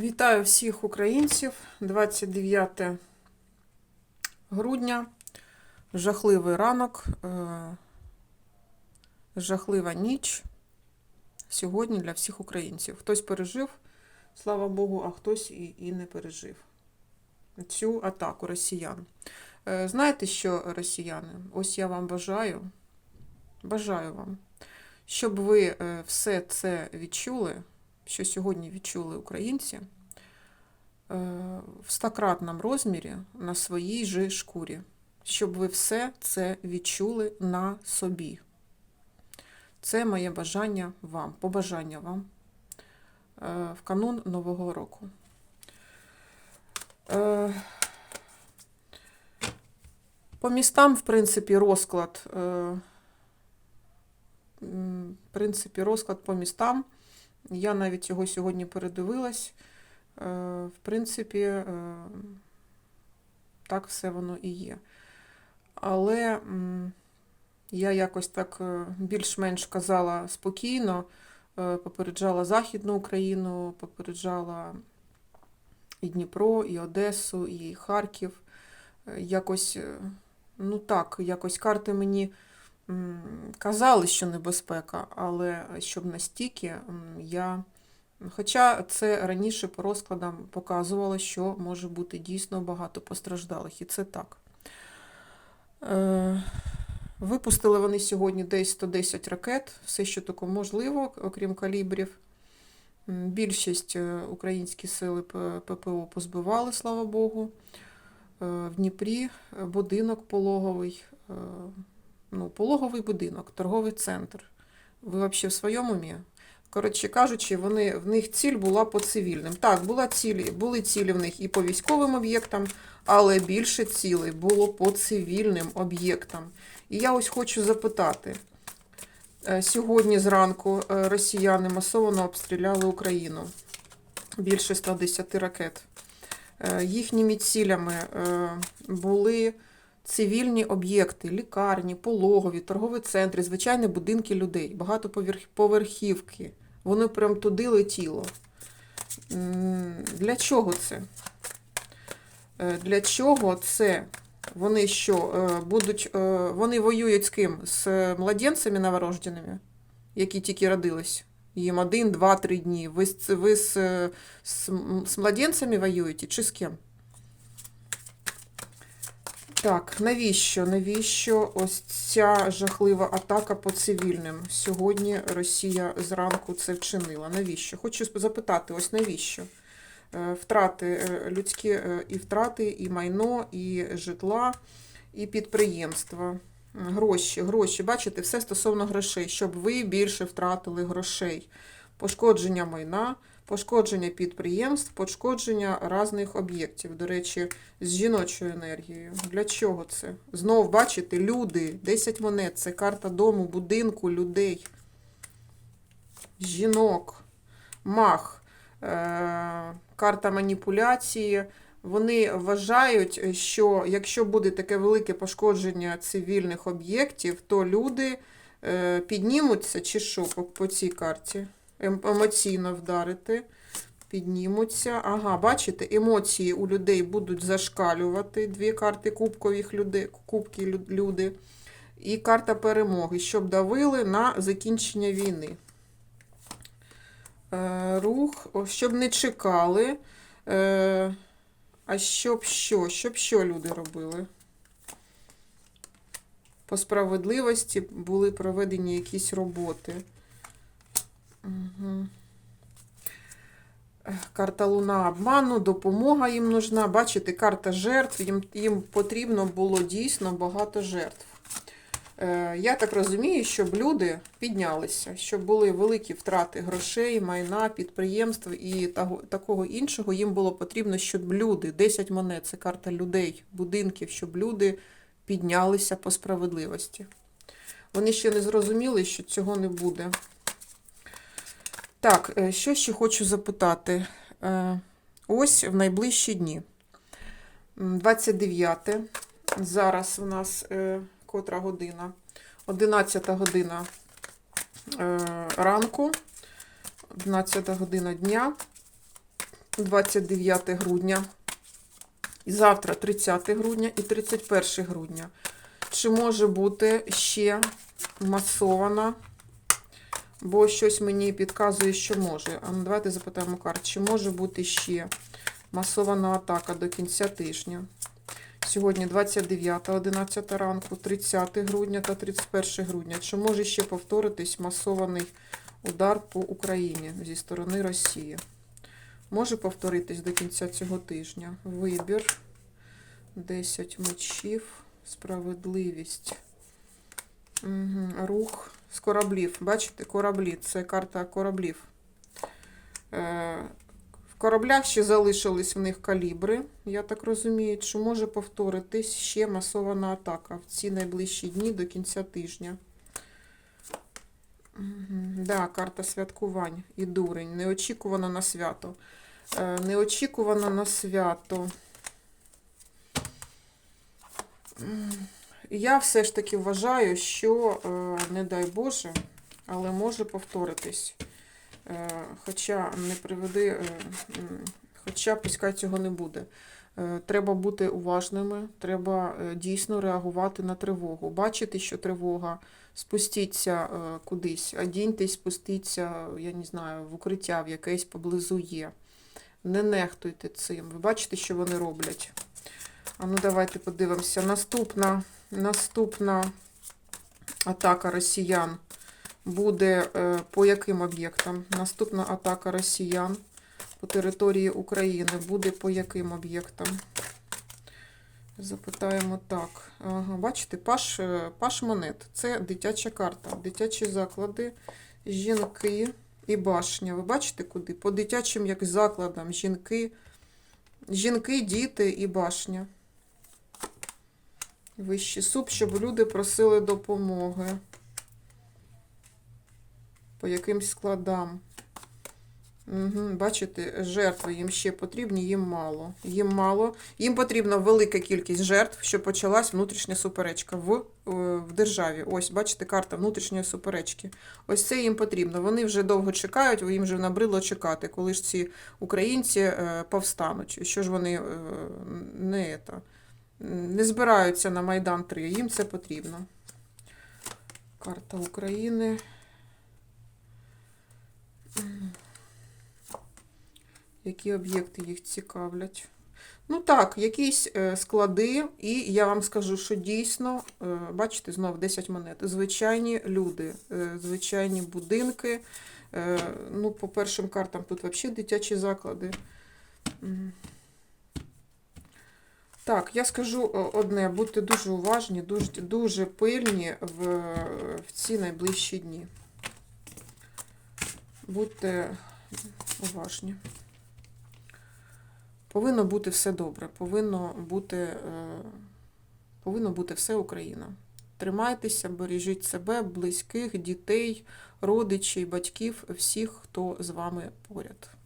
Вітаю всіх українців. 29 грудня. Жахливий ранок, е, жахлива ніч сьогодні для всіх українців. Хтось пережив, слава Богу, а хтось і, і не пережив цю атаку росіян. Е, Знаєте що, росіяни? Ось я вам бажаю, бажаю вам, щоб ви е, все це відчули, що сьогодні відчули українці е, в стократному розмірі на своїй же шкурі, щоб ви все це відчули на собі. Це моє бажання вам, побажання вам е, в канун Нового року. Е, По містам, в принципі, розклад. В принципі, розклад по містам. Я навіть його сьогодні передивилась. Е, В принципі, е, так все воно і є. Але я якось так е, більш-менш казала спокійно, попереджала Західну Україну, попереджала і Дніпро, і Одесу, і Харків. Якось, ну так, якось карти мені казали, що небезпека, але щоб настільки я. Хоча це раніше по розкладам показувало, що може бути дійсно багато постраждалих, і це так. Е, Випустили вони сьогодні десь 110 ракет, все, що таке можливо, окрім калібрів. Більшість е, українські сили ППО позбивали, слава Богу. Е, В Дніпрі будинок пологовий, ну, пологовий будинок, торговий центр. Ви взагалі в своєму умі? Коротше кажучи, вони, в них ціль була по цивільним. Так, була цілі, були цілі в них і по військовим об'єктам, але більше цілей було по цивільним об'єктам. І я ось хочу запитати. Е, Сьогодні зранку е, росіяни масово обстріляли Україну. Більше 110 ракет. Е, Їхніми цілями були цивільні об'єкти, лікарні, пологові, торгові центри, звичайні будинки людей, багатоповерхівки. Вони прям туди летіло. Для чого це? Е, Для чого це? Вони що, е, будуть, е, вони воюють з ким? З младенцями новорожденими, які тільки родились? Їм один, два, три дні. Ви, ви з, з, з младенцями воюєте чи з ким? Так, навіщо? Навіщо ось ця жахлива атака по цивільним? Сьогодні Росія зранку це вчинила. Навіщо? Хочу запитати, ось навіщо? Е, Втрати е, людські е, і втрати, і майно, і житла, і підприємства. Гроші, гроші. Бачите, все стосовно грошей, щоб ви більше втратили грошей. Пошкодження майна, пошкодження підприємств, пошкодження різних об'єктів. До речі, з жіночою енергією. Для чого це? Знов бачите, люди, 10 монет, це карта дому, будинку, людей, жінок, мах, е- карта маніпуляції. Вони вважають, що якщо буде таке велике пошкодження цивільних об'єктів, то люди е, піднімуться чи що по, по цій карті? Ем- Емоційно вдарити піднімуться. Ага, бачите, емоції у людей будуть зашкалювати. Дві карти кубкових людей, кубки люди. І карта перемоги, щоб давили на закінчення війни. Е, рух, щоб не чекали. Е, а щоб що? Щоб що люди робили? По справедливості були проведені якісь роботи. Карта Луна обману, допомога їм нужна. Бачите, карта жертв. Їм, їм потрібно було дійсно багато жертв. Е, я так розумію, щоб люди піднялися, щоб були великі втрати грошей, майна, підприємств і того, такого іншого. Їм було потрібно, щоб люди, 10 монет, це карта людей, будинків, щоб люди піднялися по справедливості. Вони ще не зрозуміли, що цього не буде. Так, е, що ще хочу запитати. Е, Ось в найближчі дні. 29. Зараз у нас е, котра година? 11 година ранку, 11 година дня. 29 грудня. І завтра 30 грудня і 31 грудня. Чи може бути ще масована? Бо щось мені підказує, що може. А ну давайте запитаємо карт, чи може бути ще масована атака до кінця тижня? Сьогодні 29, 11 ранку, 30 грудня та 31 грудня. Чи може ще повторитись масований удар по Україні зі сторони Росії? Може повторитись до кінця цього тижня. Вибір, 10 мечів, справедливість, угу. рух з кораблів. Бачите, кораблі, це карта кораблів. Е, в кораблях ще залишились в них калібри, я так розумію, чи може повторитись ще масована атака в ці найближчі дні до кінця тижня. Да, карта святкувань і дурень. Неочікувано на свято. Е, Неочікувано на свято. Я все ж таки вважаю, що, е, не дай Боже, але може повторитись. Е, Хоча не приведи, е, хоча пускай цього не буде. Треба бути уважними, треба дійсно реагувати на тривогу. Бачити, що тривога, спустіться кудись, одіньтесь, спустіться, я не знаю, в укриття, в якесь поблизу є. Не нехтуйте цим. Ви бачите, що вони роблять. А ну давайте подивимося. Наступна, наступна атака росіян буде е, по яким об'єктам? Наступна атака росіян по території України буде по яким об'єктам? Запитаємо так. Ага, бачите, паш, е, паш монет. Це дитяча карта. Дитячі заклади, жінки і башня. Ви бачите куди? По дитячим як закладам жінки, жінки, діти і башня. Вищий суп, щоб люди просили допомоги. По якимсь складам. Угу, бачите, жертви їм ще потрібні, їм мало. Їм мало. Їм потрібна велика кількість жертв, щоб почалась внутрішня суперечка в, е, в державі. Ось, бачите, карта внутрішньої суперечки. Ось це їм потрібно. Вони вже довго чекають, їм вже набридло чекати, коли ж ці українці е, повстануть. Що ж вони е, не, это, не збираються на Майдан 3, їм це потрібно. Карта України. Які об'єкти їх цікавлять? Ну так, якісь е, склади, і я вам скажу, що дійсно, е, бачите, знов 10 монет. Звичайні люди, е, звичайні будинки. Ну, по першим картам тут взагалі дитячі заклади. Так, я скажу одне, будьте дуже уважні, дуже, дуже пильні в, в ці найближчі дні. Будьте уважні. Повинно бути все добре, повинно бути, е, повинно бути все Україна. Тримайтеся, бережіть себе, близьких, дітей, родичів, батьків, всіх, хто з вами поряд.